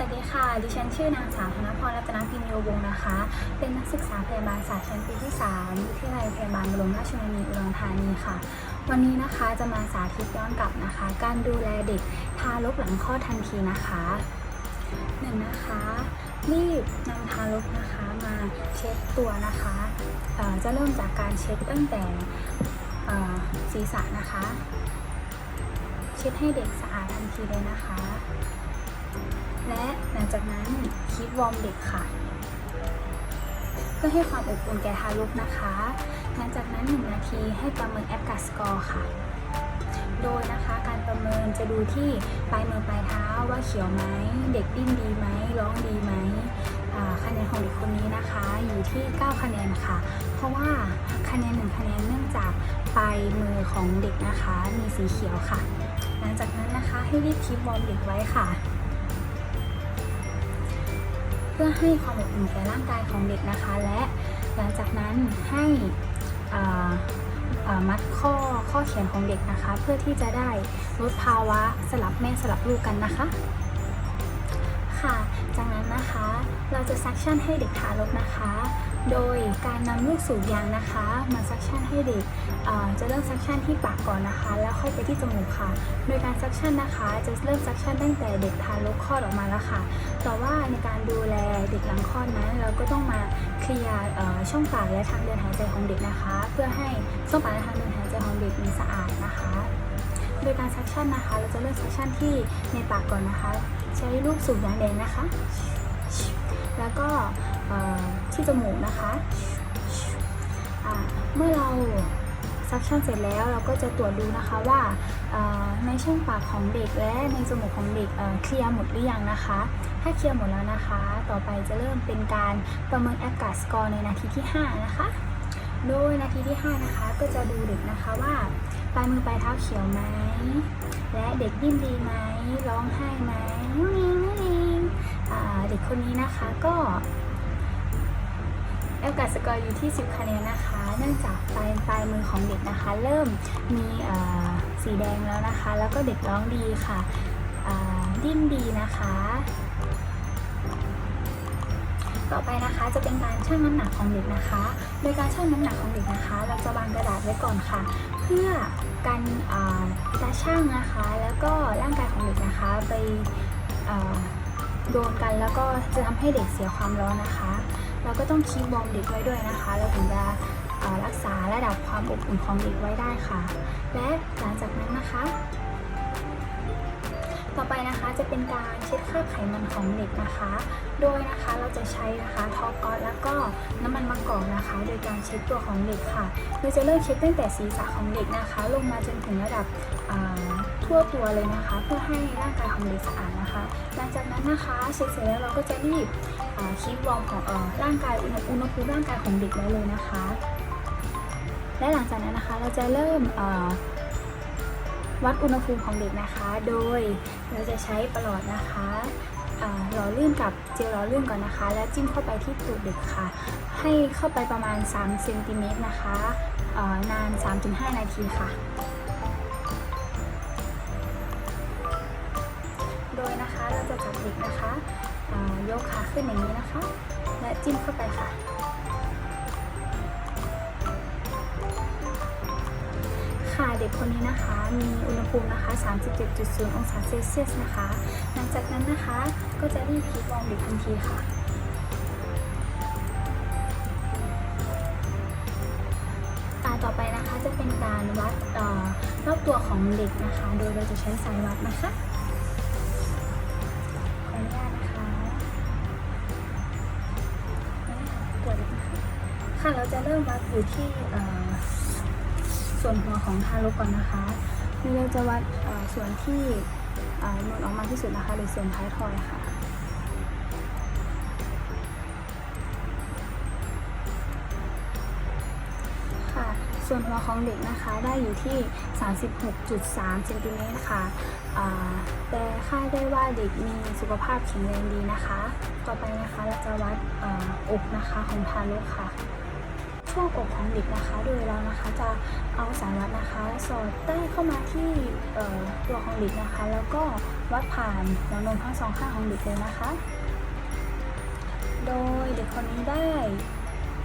สวัสดีค่ะ ดิฉันชื่อนางสาวธนพรรัตนพิมโยวงศ์นะคะ เป็นนักศึกษาพยาบาลศาสตร์ชั้นปีที่3วิทยาลัยพยาบาลบรมราชชนนีอุดรธานีค่ะ วันนี้นะคะจะมาสาธิตย้อนกลับนะคะ การดูแลเด็กทารกหลังคลอดทันทีนะคะหนึ่งนะคะรีบนำทารกนะคะมาเช็ดตัวนะคะจะเริ่มจากการเช็ดตั้งแต่ศีรษะนะคะ เช็ดให้เด็กสะอาดทันทีเลยนะคะ และหลังจากนั้นคีบวอร์มเด็กค่ะ เพื่อให้ความอบอุ่นแก่ทารกนะคะ หลังจากนั้น 1 นาทีให้ประเมินแอปกาสกอร์ค่ะ โดยนะคะการประเมินจะดูที่ปลายมือปลายเท้าว่าเขียวไหม เด็กดิ้นดีไหมร้องดีไหมคะแนนของเด็กคนนี้นะคะอยู่ที่ 9 คะแนนค่ะ เพราะว่าคะแนน1คะแนนเนื่องจากปลายมือของเด็กนะคะ มีสีเขียวค่ะ หลังจากนั้นนะคะให้รีบคีบวอร์มเด็กไว้ค่ะ พื่อให้ความอบอุ่นแก่ร่างกายของเด็กนะคะ และหลังจากนั้นให้มัดข้อข้อเขนของเด็กนะคะ เพื่อที่จะได้ลดภาวะสลับแม่สลับลูกกันนะคะ ค่ะ จากนั้นนะคะเราจะซักชั่นให้เด็กทารกนะคะ โดยการนำลูกสูบยางนะคะมาซักชั่นให้เด็กจะเริ่มซักชั่นที่ปากก่อนนะคะ แล้วค่อยไปที่จมูกค่ะ โดยการซักชั่นนะคะ จะเริ่มซักชั่นตั้งแต่เด็กทารกคลอดออกมาแล้วค่ะ แต่ว่าในการดูแลเด็กหลังคลอดนั้น เราก็ต้องมาเคลียร์ช่องปากและทางเดินหายใจของเด็กนะคะ เพื่อให้ช่องปากและทางเดินหายใจของเด็กมีสะอาดนะคะ โดยการซักชั่นนะคะ เราจะเริ่มซักชั่นที่ในปากก่อนนะคะ ใช้ลูกสูบยางแดงนะคะ แล้วก็ ที่จมูกนะคะเมื่อเราซักชั่นเสร็จแล้วเราก็จะตรวจดูนะคะว่าในช่องปากของเด็กและในจมูกของเด็กเคลียร์หมดหรือยังนะคะ ถ้าเคลียร์หมดแล้วนะคะ ต่อไปจะเริ่มเป็นการประเมินอปกาสกอร์ในนาทีที่ 5 นะคะ โดยนาทีที่ 5 นะคะ ก็จะดูเด็กนะคะว่าปลายมือปลายเท้าเขียวไหมและเด็กดิ้นดีไหมร้องไห้ไหมนิ่งนิ่งเด็กคนนี้นะคะก็ แอลกาสกอร์อยู่ที่ 10 คะแนนนะคะ เนื่องจากปลายปลายมือของเด็กนะคะ เริ่มมีสีแดงแล้วนะคะ แล้วก็เด็กร้องดีค่ะดิ้นดีนะคะ ต่อไปนะคะจะเป็นการชั่งน้ำหนักของเด็กนะคะ โดยการชั่งน้ำหนักของเด็กนะคะ เราจะวางกระดาษไว้ก่อนค่ะ เพื่อกันอ่าตาช่างนะคะ แล้วก็ร่างกายของเด็กนะคะไปโดนกันแล้วก็จะทำให้เด็กเสียความร้อนนะคะ เราก็ต้องคีบวอร์มเด็กไว้ด้วยนะคะ เราถึงจะรักษาระดับความอบอุ่นของเด็กไว้ได้ค่ะ และหลังจากนั้นนะคะ ต่อไปนะคะจะเป็นการเช็ดคราบไขมันของเด็กนะคะ โดยนะคะเราจะใช้นะคะทอกอสแล้วก็น้ำมันมะกอกนะคะ โดยการเช็ดตัวของเด็กค่ะโดยจะเริ่มเช็ดตั้งแต่ศีรษะของเด็กนะคะ ลงมาจนถึงระดับทั่วตัวเลยนะคะ เพื่อให้ร่างกายของเด็กสะอาด จากนั้นนะคะเสร็จแล้วเราก็จะรีบคีบวอร์มของร่างกายอุณหภูมิร่างกายของเด็กไว้เลยนะคะ และหลังจากนั้นนะคะเราจะเริ่มวัดอุณหภูมิของเด็กนะคะ โดยเราจะใช้ประหลอดนะคะอ่าหล่อลื่นกับเจลหล่อลื่นก่อนนะคะ แล้วจิ้มเข้าไปที่ตูดเด็กค่ะ ให้เข้าไปประมาณ3เซนติเมตรนะคะนาน 3-5 นาทีค่ะ นะคะยกขาขึ้นอย่างนี้นะคะ และจิ้มเข้าไปค่ะ ค่ะเด็กคนนี้นะคะ มีอุณหภูมินะคะ 37.0 องศาเซลเซียสนะคะ หลังจากนั้นนะคะก็จะรีบพีวอร์เด็กทันทีค่ะตาต่อไปนะคะจะเป็นการวัดรอบตัวของเด็กนะคะ โดยเราจะใช้สายวัดนะคะ ค่ะเราจะเริ่มวัดอยู่ที่ส่วนหัวของทารกก่อนนะคะนี่เราจะวัดส่วนที่เอ่อนูนออกมาที่สุดนะคะหรือส่วนท้ายทอยค่ะค่ะส่วนหัวของเด็กนะคะได้อยู่ที่ 36.3เซนติเมตรค่ะแต่คาดได้ว่าเด็กมีสุขภาพแข็งแรงดีนะคะ ต่อไปนะคะเราจะวัดออกนะคะของทารกค่ะ ช่วงอกของเด็กนะคะ โดยเรานะคะจะเอาสายวัดนะคะ สอดใต้เข้ามาที่ตัวของเด็กนะคะ แล้วก็วัดผ่านหัวนมทั้งสองข้างของเด็กเลยนะคะ โดยเด็กคนนี้ได้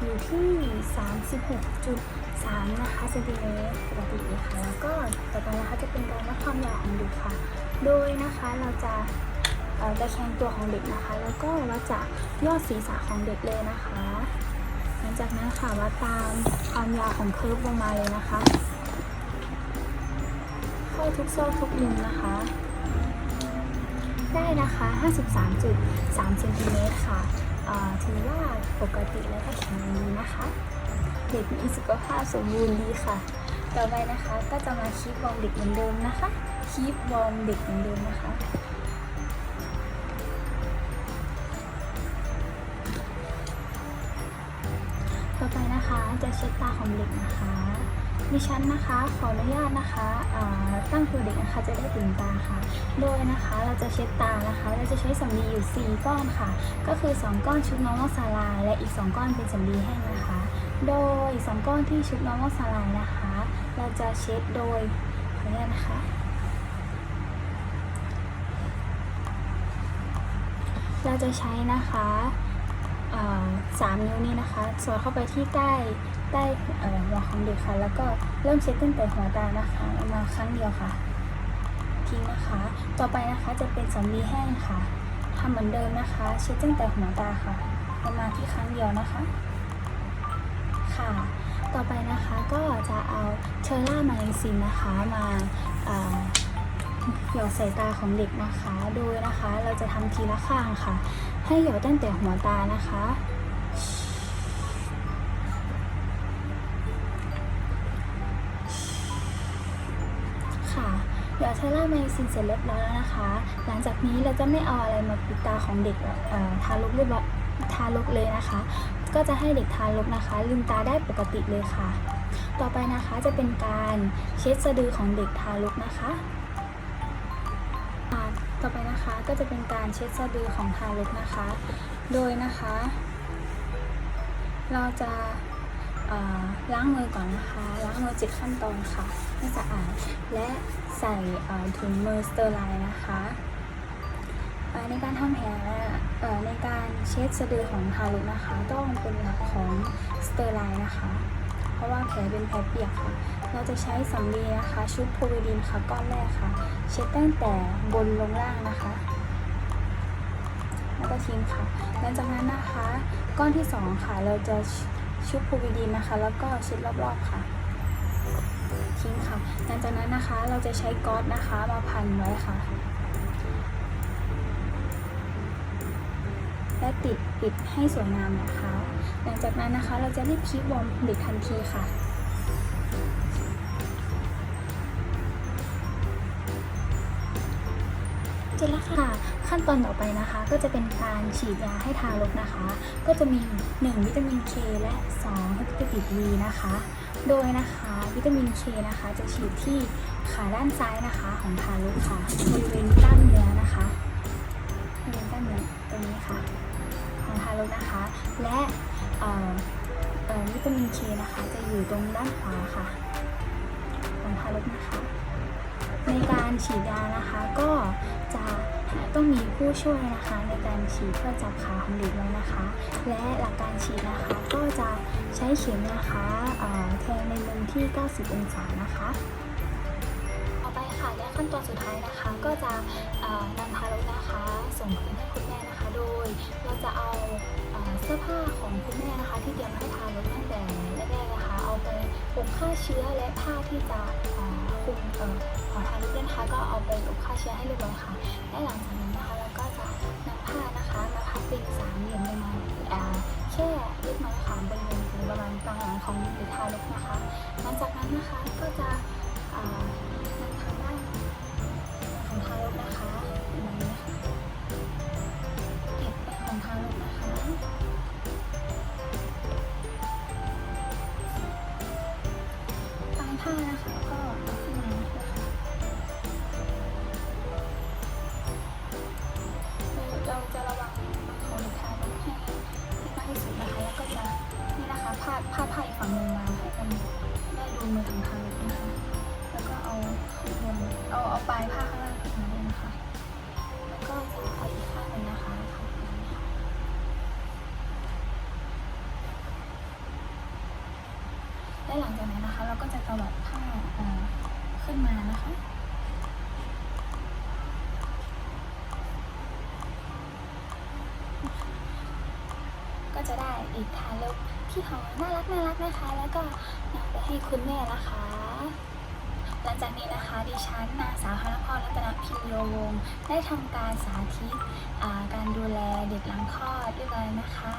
อยู่ที่ 36.3 นะคะเซนติเมตรปกติค่ะ แล้วก็ต่อไปนะคะจะเป็นการวัดความยาวของเด็กค่ะ โดยนะคะเราจะตะแคงตัวของเด็กนะคะ แล้วก็วัดจากยอดศีรษะของเด็กเลยนะคะ หลังจากนั้นค่ะวัดตามความยาวของเคิร์ฟลงมาเลยนะคะเข้าทุกซอกทุกมุมนะคะ ได้นะคะ 53.3เซนติเมตรค่ะถือว่าปกติและก็แข็งแรงดีนะคะ เด็กมีสุขภาพสมบูรณ์ดีค่ะ ต่อไปนะคะก็จะมาคีบวอมเด็กเหมือนเดิมนะคะคีบวอมเด็กเหมือนเดิมนะคะ เช็ดตาของเด็กนะคะดิฉันนะคะขออนุญาตนะคะตั้งตัวเด็กนะคะจะได้ถึงตาค่ะ โดยนะคะเราจะเช็ดตานะคะ เราจะใช้สำลีอยู่ 4 ก้อนค่ะ ก็คือ 2 ก้อนชุบน้องมอสลาย และอีก 2 ก้อนเป็นสำลีแห้งนะคะ โดย 2 ก้อนที่ชุบน้องมอสลายนะคะ เราจะเช็ดโดยขออนุญาตนะคะเราจะใช้นะคะ สามนิ้วนี้นะคะ สอดเข้าไปที่ใต้ใต้หัวของเด็กค่ะ แล้วก็เริ่มเช็ดตั้งแต่หัวตานะคะมาครั้งเดียวค่ะ ทิ้งนะคะ ต่อไปนะคะจะเป็นสำลีแห้งค่ะทำเหมือนเดิมนะคะ เช็ดตั้งแต่หัวตาค่ะเอามาที่ครั้งเดียวนะคะ ค่ะ ต่อไปนะคะก็จะเอาเชอร่ามาลิซินนะคะมาเหยอดใส่ตาของเด็กนะคะ โดยนะคะเราจะทำทีละข้างค่ะ ให้หยอดตั้งแต่หัวตานะคะ ค่ะหยอดเทอร่าไมซินเสร็จเรียบร้อยแล้วนะคะ หลังจากนี้เราจะไม่เอาอะไรมาปิดตาของเด็กทารกเรียบร้อยทารกเลยนะคะ ก็จะให้เด็กทารกนะคะ ลืมตาได้ปกติเลยค่ะ ต่อไปนะคะจะเป็นการเช็ดสะดือของเด็กทารกนะคะ ต่อไปนะคะก็จะเป็นการเช็ดสะดือของทารกนะคะ โดยนะคะ เราจะล้างมือก่อนนะคะล้างมือเจ็ดขั้นตอนค่ะให้สะอาดและใส่ถุงมือสเตอร์ไลน์นะคะในการทำแผลในการเช็ดสะดือของทารกนะคะ ต้องเป็นหลักของสเตอร์ไลน์นะคะ เพราะว่าแผลเป็นแผลเปียกค่ะ เราจะใช้สำลีนะคะ ชุบโพวิดินค่ะก้อนแรกค่ะ เช็ดตั้งแต่บนลงล่างนะคะแล้วก็ทิ้งค่ะหลังจากนั้นนะคะ ก้อนที่สองค่ะ เราจะชุบโพวิดินนะคะ แล้วก็เช็ดรอบๆค่ะทิ้งค่ะ หลังจากนั้นนะคะเราจะใช้ก๊อซนะคะมาพันไว้ค่ะ และติดปิดให้สวยงามนะคะ หลังจากนั้นนะคะเราจะรีบคีบวอร์มเด็กทันทีค่ะเสร็จแล้วค่ะ ขั้นตอนต่อไปนะคะ ก็จะเป็นการฉีดยาให้ทารกนะคะ ก็จะมี 1 วิตามิน K และ2เฮปาติส B นะคะ โดยนะคะวิตามิน K นะคะ จะฉีดที่ขาด้านซ้ายนะคะของทารกค่ะบริเวณกล้ามเนื้อนะคะบริเวณกล้ามเนื้อตรงนี้ค่ะ ของทารกนะคะ และ วิตามิน K นะคะ จะอยู่ตรงด้านขวาค่ะของทารกนะคะ ในการฉีดยานะคะก็จะต้องมีผู้ช่วยนะคะ ในการฉีดเพื่อจับขาของเด็กไว้นะคะ และหลักการฉีดนะคะก็จะใช้เข็มนะคะเอ่อแทงในมุมที่ 90 องศานะคะต่อไปค่ะและขั้นตอนสุดท้ายนะคะก็จะนำทารกนะคะ ส่งคืนให้ เราจะเอาเสื้อผ้าของคุณแม่นะคะ ที่เตรียมมาให้ทารกตั้งแต่แรกๆนะคะ เอาไปอบฆ่าเชื้อและผ้าที่จะคุมของทารกด้วยนะคะก็เอาไปอบฆ่าเชื้อให้เรียบร้อยค่ะและหลังจากนั้นนะคะเราก็จะนำผ้านะคะมาพับเป็นสามเหลี่ยมประมาณแค่เล็กน้อยค่ะบริเวณถึงประมาณกลางหลังของเด็กทารกนะคะหลังจากนั้นนะคะก็จะนำทางด้านของทารกนะคะ คะ ก็จะตวัดผ้าเอ่อขึ้นมานะคะก็จะได้อีกทาลุกที่หอน่ารักน่ารักนะคะ แล้วก็นำไปให้คุณแม่นะคะ หลังจากนี้นะคะดิฉันนางสาวธนพรรัตนพิโยวงได้ทำการสาธิตการดูแลเด็กหลังคลอดเรียบร้อยนะคะ